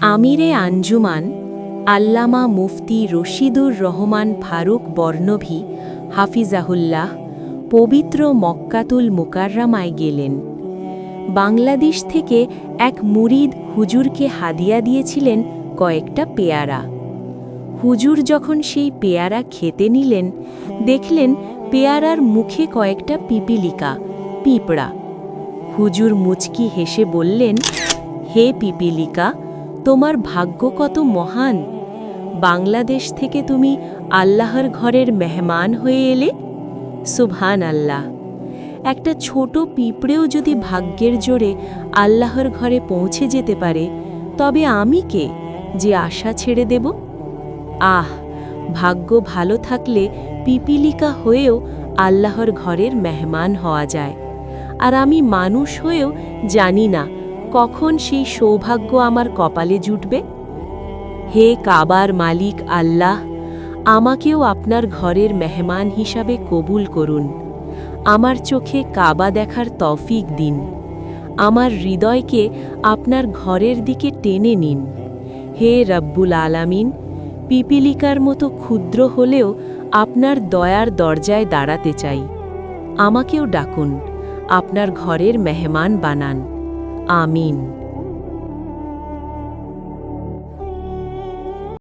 আমিরে আঞ্জুমান, আল্লামা মুফতি রশিদুর রহমান ফারুক বর্ণভী, হাফিজাহুল্লাহ, পবিত্র মক্কাতুল মুকাররামায় গেলেন। বাংলাদেশ থেকে এক মুরিদ হুজুরকে হাদিয়া দিয়েছিলেন কয়েকটা পেয়ারা। হুজুর যখন সেই পেয়ারা খেতে নিলেন, দেখলেন পেয়ারার মুখে কয়েকটা পিপিলিকা, পিঁপড়া। হুজুর মুচকি হেসে বললেন, হে পিপিলিকা তোমার ভাগ্য কত মহান? বাংলাদেশ থেকে তুমি আল্লাহর ঘরের মেহমান হয়ে এলে? সুবহান আল্লাহ একটা ছোট পিঁপড়েও যদি ভাগ্যের জোরে আল্লাহর ঘরে পৌঁছে যেতে পারে, তবে আমি কে যে আশা ছেড়ে দেব? আহ, ভাগ্য ভালো থাকলে পিপিলিকা হয়েও আল্লাহর ঘরের মেহমান হওয়া যায়। আর আমি মানুষ হয়েও জানি না কখন সেই সৌভাগ্য আমার কপালে জুটবে? হে কাবার মালিক আল্লাহ, আমাকেও আপনার ঘরের মেহমান হিসাবে কবুল করুন। আমার চোখে কাবা দেখার তফিক দিন। আমার হৃদয়কে আপনার ঘরের দিকে টেনে নিন। হে রব্বুল আলামিন, পিপিলিকার মতো ক্ষুদ্র হলেও আপনার দয়ার দরজায় দাঁড়াতে চাই। আমাকেও ডাকুন, আপনার ঘরের মেহমান বানান। আমিন